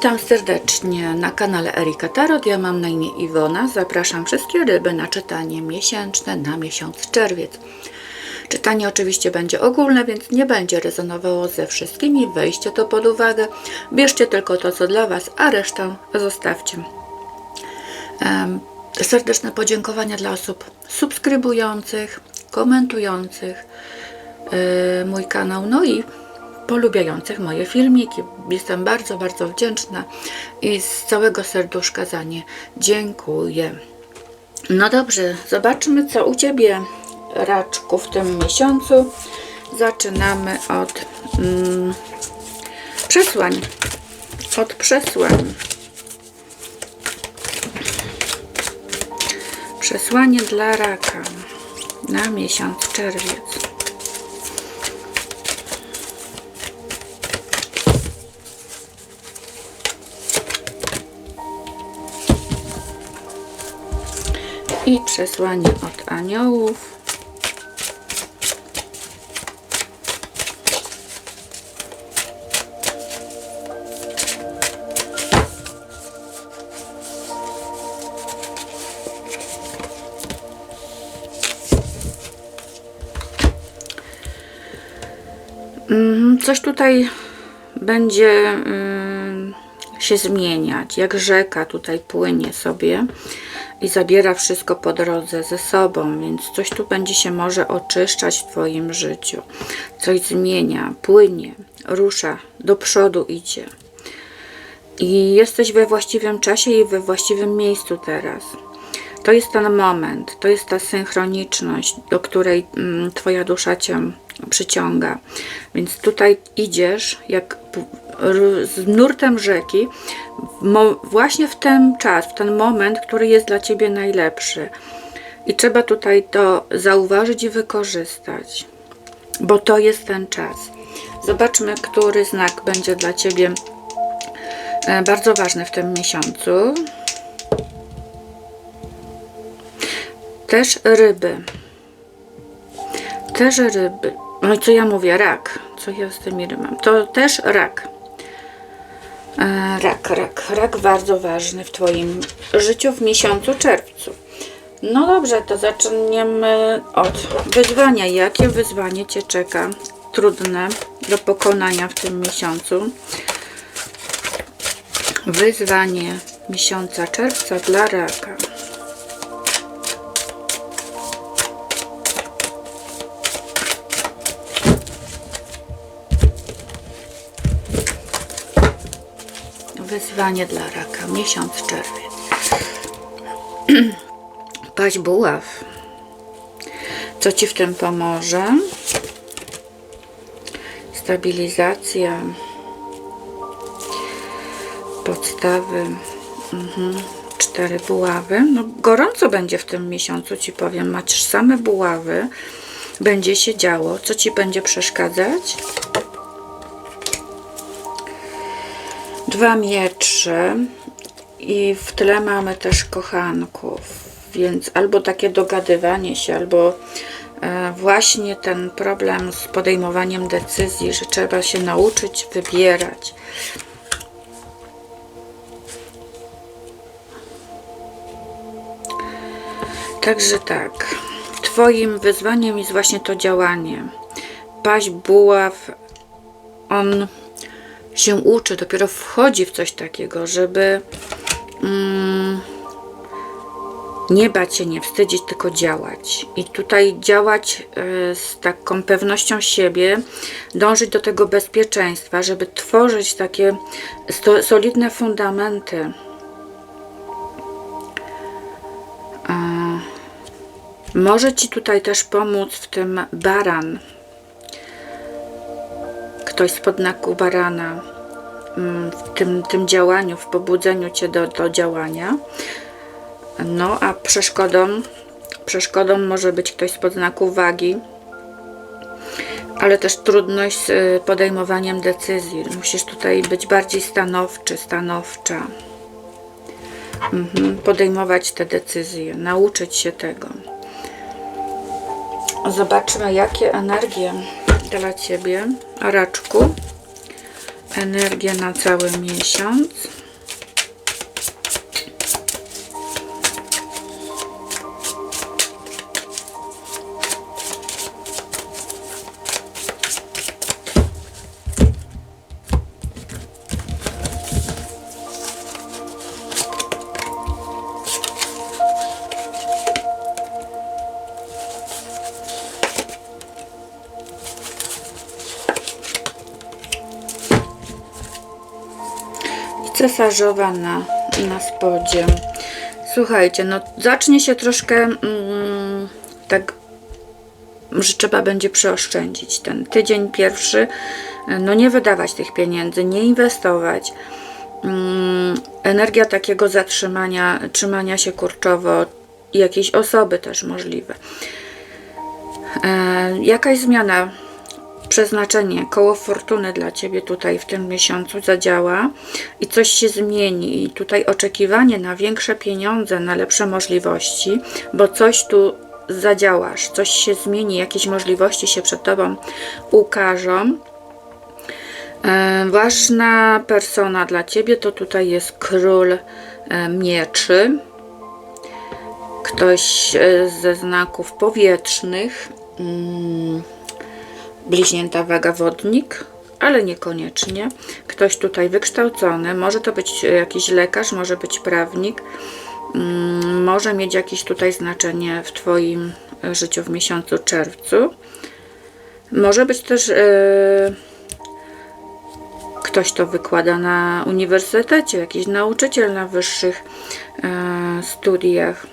Witam serdecznie na kanale Erika Tarot. Ja mam na imię Iwona. Zapraszam wszystkie ryby na czytanie miesięczne na miesiąc czerwiec. Czytanie oczywiście będzie ogólne, więc nie będzie rezonowało ze wszystkimi. Weźcie to pod uwagę. Bierzcie tylko to, co dla Was, a resztę zostawcie. Serdeczne podziękowania dla osób subskrybujących, komentujących yy, mój kanał, no i polubiających moje filmiki. Jestem bardzo, bardzo wdzięczna i z całego serduszka za nie dziękuję. No dobrze, zobaczmy co u Ciebie, Raczku, w tym miesiącu. Zaczynamy od mm, przesłań. Od przesłań. Przesłanie dla raka na miesiąc czerwiec. I przesłanie od aniołów. Mm, Coś tutaj będzie mm, się zmieniać, jak rzeka tutaj płynie sobie i zabiera wszystko po drodze ze sobą, więc coś tu będzie się może oczyszczać w Twoim życiu. Coś zmienia, płynie, rusza, do przodu idzie. I jesteś we właściwym czasie i we właściwym miejscu teraz. To jest ten moment, to jest ta synchroniczność, do której mm, Twoja dusza Cię przyciąga. Więc tutaj idziesz jak z nurtem rzeki, właśnie w ten czas, w ten moment, który jest dla Ciebie najlepszy. I trzeba tutaj to zauważyć i wykorzystać, bo to jest ten czas. Zobaczmy, który znak będzie dla Ciebie e, bardzo ważny w tym miesiącu. Też ryby. Też ryby. No i co ja mówię? Rak. Co ja z tymi rybami? To też rak. E, Rak, rak. Rak bardzo ważny w Twoim życiu w miesiącu czerwcu. No dobrze, to zaczniemy od wyzwania. Jakie wyzwanie Cię czeka? Trudne do pokonania w tym miesiącu. Wyzwanie miesiąca czerwca dla raka. Wyzwanie dla raka. Miesiąc czerwiec. Paź buław. Co Ci w tym pomoże? Stabilizacja. Podstawy. Mhm. Cztery buławy. No, gorąco będzie w tym miesiącu, Ci powiem. Masz same buławy. Będzie się działo. Co Ci będzie przeszkadzać? Dwa miecze i w tle mamy też kochanków, więc albo takie dogadywanie się, albo e, właśnie ten problem z podejmowaniem decyzji, że trzeba się nauczyć wybierać. Także tak, Twoim wyzwaniem jest właśnie to działanie. Paść buław, on się uczy, dopiero wchodzi w coś takiego, żeby mm, nie bać się, nie wstydzić, tylko działać. I tutaj działać y, z taką pewnością siebie, dążyć do tego bezpieczeństwa, żeby tworzyć takie solidne fundamenty. Może Ci tutaj też pomóc w tym baran ktoś spod znaku barana mm, w tym, tym działaniu, w pobudzeniu Cię do, do działania. No a przeszkodą, przeszkodą może być ktoś spod znaku wagi, ale też trudność z y, podejmowaniem decyzji. Musisz tutaj być bardziej stanowczy, stanowcza. Mhm, podejmować te decyzje, nauczyć się tego. Zobaczmy, jakie energie dla Ciebie, raczku, energię na cały miesiąc. Cesarzowa na, na spodzie. Słuchajcie, no zacznie się troszkę mm, tak, że trzeba będzie przeoszczędzić ten tydzień pierwszy, no nie wydawać tych pieniędzy, nie inwestować. Mm, energia takiego zatrzymania, trzymania się kurczowo, jakiejś osoby też możliwe. E, jakaś zmiana przeznaczenie, koło fortuny dla Ciebie tutaj w tym miesiącu zadziała i coś się zmieni. I tutaj oczekiwanie na większe pieniądze, na lepsze możliwości, bo coś tu zadziałasz, coś się zmieni, jakieś możliwości się przed Tobą ukażą. E, ważna persona dla Ciebie to tutaj jest król e, mieczy. Ktoś e, ze znaków powietrznych. Bliźnięta waga wodnik, ale niekoniecznie. Ktoś tutaj wykształcony, może to być jakiś lekarz, może być prawnik, mm, może mieć jakieś tutaj znaczenie w Twoim życiu w miesiącu czerwcu. Może być też yy, ktoś, to wykłada na uniwersytecie, jakiś nauczyciel na wyższych yy, studiach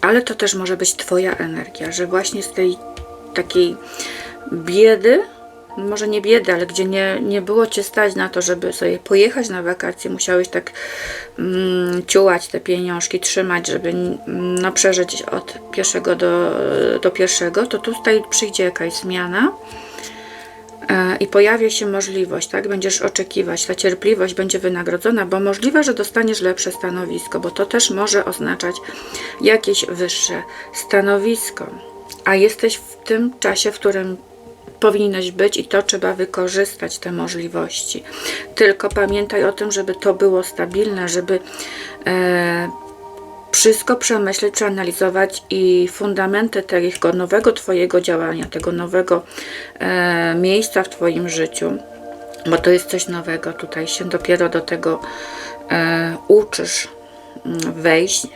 ale to też może być Twoja energia, że właśnie z tej takiej biedy, może nie biedy, ale gdzie nie, nie było Cię stać na to, żeby sobie pojechać na wakacje, musiałeś tak mm, ciułać te pieniążki, trzymać, żeby no, przeżyć od pierwszego do, do pierwszego, to tutaj przyjdzie jakaś zmiana i pojawia się możliwość, tak? Będziesz oczekiwać, ta cierpliwość będzie wynagrodzona, bo możliwe, że dostaniesz lepsze stanowisko, bo to też może oznaczać jakieś wyższe stanowisko a jesteś w tym czasie, w którym powinieneś być i to trzeba wykorzystać te możliwości. Tylko pamiętaj o tym, żeby to było stabilne, żeby e, wszystko przemyśleć, przeanalizować i fundamenty tego nowego Twojego działania, tego nowego e, miejsca w Twoim życiu, bo to jest coś nowego, tutaj się dopiero do tego e, uczysz mm, wejść,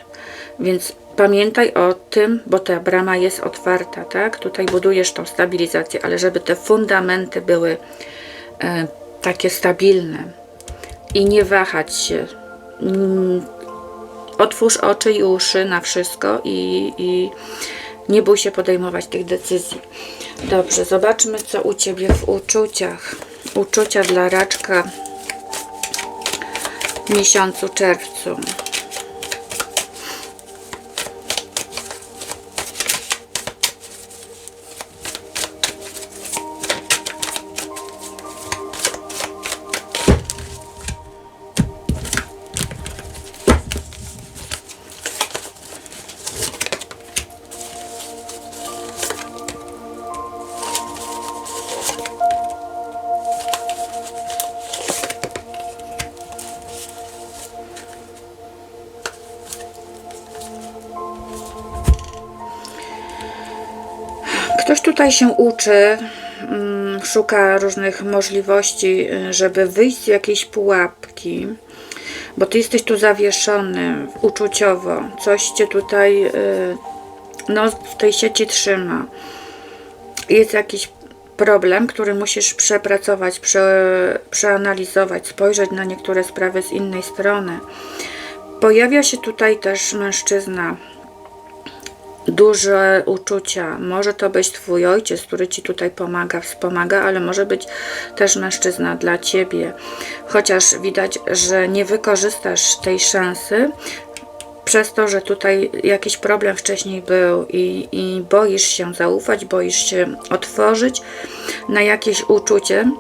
więc Pamiętaj o tym, bo ta brama jest otwarta, tak? Tutaj budujesz tą stabilizację, ale żeby te fundamenty były e, takie stabilne i nie wahać się. Otwórz oczy i uszy na wszystko i, i nie bój się podejmować tych decyzji. Dobrze, zobaczmy co u Ciebie w uczuciach. Uczucia dla raczka w miesiącu czerwcu. Ktoś tutaj się uczy, mm, szuka różnych możliwości, y, żeby wyjść z jakiejś pułapki, bo ty jesteś tu zawieszony uczuciowo. Coś cię tutaj no, w tej sieci trzyma. Jest jakiś problem, który musisz przepracować, prze, przeanalizować, spojrzeć na niektóre sprawy z innej strony. Pojawia się tutaj też mężczyzna duże uczucia. Może to być Twój ojciec, który Ci tutaj pomaga, wspomaga, ale może być też mężczyzna dla Ciebie. Chociaż widać, że nie wykorzystasz tej szansy, przez to, że tutaj jakiś problem wcześniej był i, i boisz się zaufać, boisz się otworzyć na jakieś uczucie,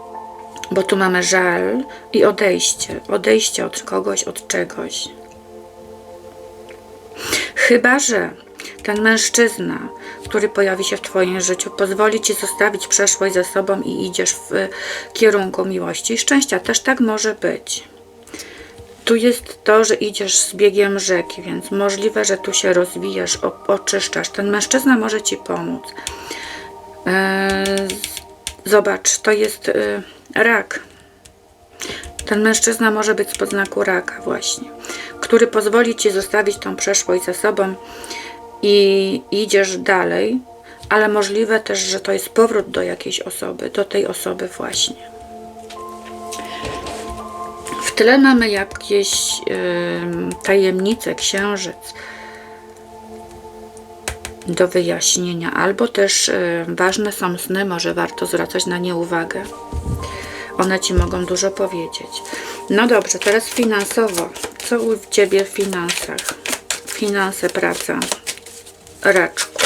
bo tu mamy żal i odejście, odejście od kogoś, od czegoś. Chyba, że ten mężczyzna, który pojawi się w Twoim życiu, pozwoli Ci zostawić przeszłość za sobą i idziesz w kierunku miłości i szczęścia. Też tak może być. Tu jest to, że idziesz z biegiem rzeki, więc możliwe, że tu się rozwijasz, oczyszczasz. Ten mężczyzna może Ci pomóc. Eee, Zobacz, to jest y, rak. Ten mężczyzna może być z podznaku raka właśnie, który pozwoli Ci zostawić tą przeszłość za sobą i idziesz dalej, ale możliwe też, że to jest powrót do jakiejś osoby, do tej osoby właśnie. W tle mamy jakieś ym, tajemnice, księżyc do wyjaśnienia, albo też y, ważne są sny, może warto zwracać na nie uwagę. One ci mogą dużo powiedzieć. No dobrze, teraz finansowo. Co u ciebie w finansach? Finanse, praca. Raczku.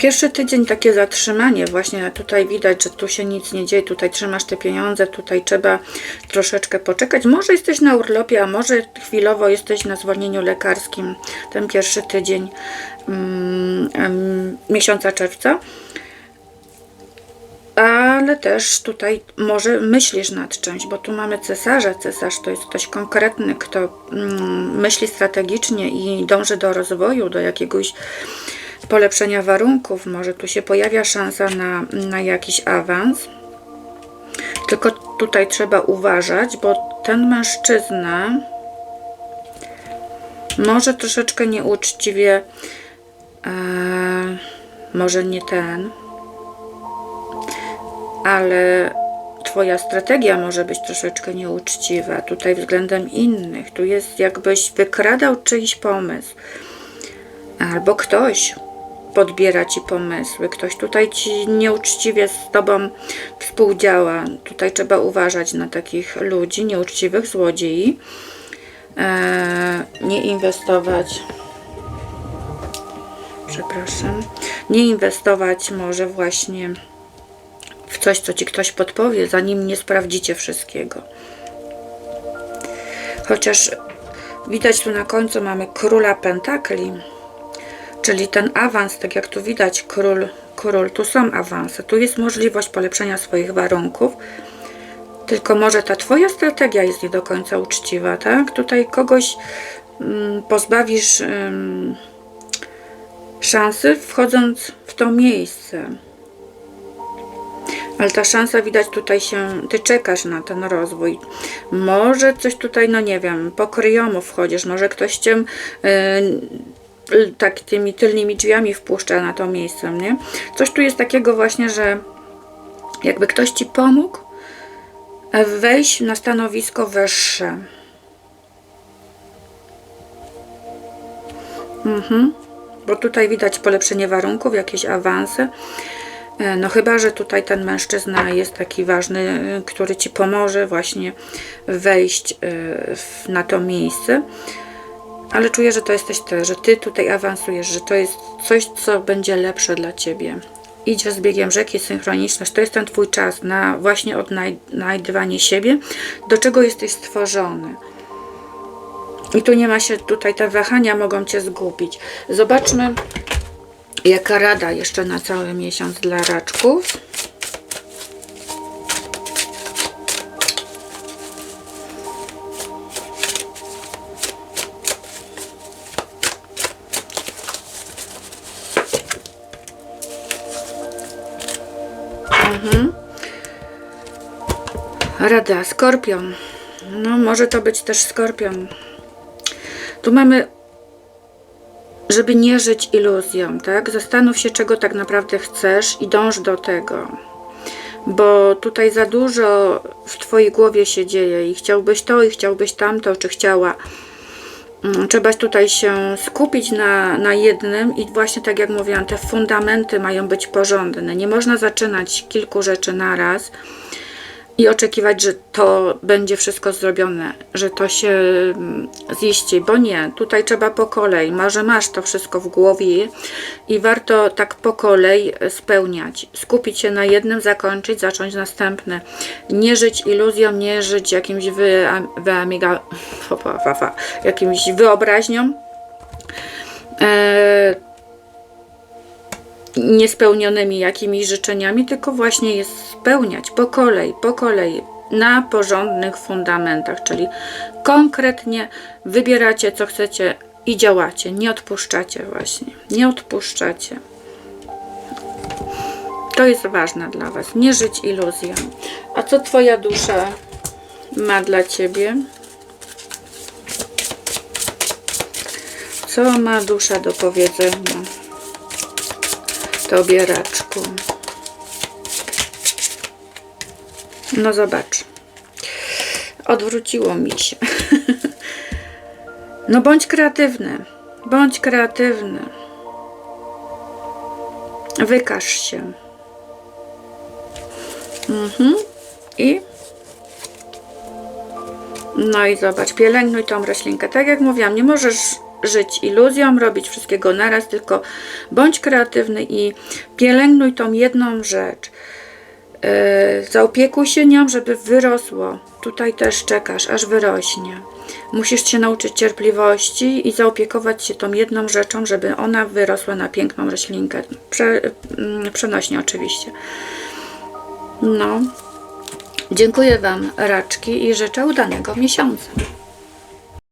Pierwszy tydzień takie zatrzymanie, właśnie tutaj widać, że tu się nic nie dzieje, tutaj trzymasz te pieniądze, tutaj trzeba troszeczkę poczekać. Może jesteś na urlopie, a może chwilowo jesteś na zwolnieniu lekarskim ten pierwszy tydzień mm, em, miesiąca czerwca. Ale też tutaj może myślisz nad czymś, bo tu mamy cesarza. Cesarz to jest ktoś konkretny, kto mm, myśli strategicznie i dąży do rozwoju, do jakiegoś polepszenia warunków. Może tu się pojawia szansa na, na jakiś awans. Tylko tutaj trzeba uważać, bo ten mężczyzna może troszeczkę nieuczciwie, e, może nie ten, ale Twoja strategia może być troszeczkę nieuczciwa tutaj względem innych. Tu jest jakbyś wykradał czyjś pomysł. Albo ktoś podbiera ci pomysły, ktoś tutaj ci nieuczciwie z tobą współdziała. Tutaj trzeba uważać na takich ludzi, nieuczciwych złodziei. Eee, nie inwestować. Przepraszam. Nie inwestować może właśnie w coś, co ci ktoś podpowie, zanim nie sprawdzicie wszystkiego. Chociaż widać tu na końcu mamy króla pentakli, czyli ten awans, tak jak tu widać, król, król, tu są awanse, tu jest możliwość polepszenia swoich warunków, tylko może ta twoja strategia jest nie do końca uczciwa, tak? Tutaj kogoś mm, pozbawisz ym, szansy wchodząc w to miejsce. Ale ta szansa widać tutaj się, ty czekasz na ten rozwój. Może coś tutaj, no nie wiem, po kryjomu wchodzisz, może ktoś cię yy, tak tymi tylnymi drzwiami wpuszcza na to miejsce, nie? Coś tu jest takiego właśnie, że jakby ktoś ci pomógł wejść na stanowisko wyższe. Mhm. Bo tutaj widać polepszenie warunków, jakieś awanse. E, No chyba, że tutaj ten mężczyzna jest taki ważny, który Ci pomoże właśnie wejść w- na to miejsce. Ale czuję, że to jesteś Ty, że Ty tutaj awansujesz, że to jest coś, co będzie lepsze dla Ciebie. Idzie z biegiem rzeki, synchroniczność. To jest ten Twój czas na właśnie odnajdywanie siebie, do czego jesteś stworzony. I tu nie ma się, tutaj te wahania mogą Cię zgubić. Zobaczmy, Jaka rada jeszcze na cały miesiąc dla raczków? Rada, skorpion. No, może to być też skorpion. Tu mamy żeby nie żyć iluzją, tak? Zastanów się, czego tak naprawdę chcesz i dąż do tego. Bo tutaj za dużo w Twojej głowie się dzieje i chciałbyś to, i chciałbyś tamto, czy chciała. Mm, Trzeba tutaj się skupić na, na jednym i właśnie tak jak mówiłam, te fundamenty mają być porządne. Nie można zaczynać kilku rzeczy naraz, i oczekiwać, że to będzie wszystko zrobione, że to się mm, ziści, bo nie, tutaj trzeba po kolei, może masz to wszystko w głowie i warto tak po kolei spełniać, skupić się na jednym, zakończyć, zacząć następny, nie żyć iluzją, nie żyć jakimś wy, wyamiga, jakimś wyobraźnią, e, niespełnionymi jakimiś życzeniami, tylko właśnie je spełniać po kolei, po kolei, na porządnych fundamentach, czyli konkretnie wybieracie, co chcecie i działacie, nie odpuszczacie właśnie, nie odpuszczacie. To jest ważne dla Was, nie żyć iluzją. A co Twoja dusza ma dla Ciebie? Co ma dusza do powiedzenia? Tobie, raczku. No zobacz. Odwróciło mi się. No bądź kreatywny. Bądź kreatywny. Wykaż się. Mhm. I no i zobacz, pielęgnuj tą roślinkę. Tak jak mówiłam, nie możesz żyć iluzją, robić wszystkiego naraz, tylko bądź kreatywny i pielęgnuj tą jedną rzecz. Yy, zaopiekuj się nią, żeby wyrosło. Tutaj też czekasz, aż wyrośnie. Musisz się nauczyć cierpliwości i zaopiekować się tą jedną rzeczą, żeby ona wyrosła na piękną roślinkę. Prze, mm, przenośnie oczywiście. No. Dziękuję Wam, raczki, i życzę udanego miesiąca.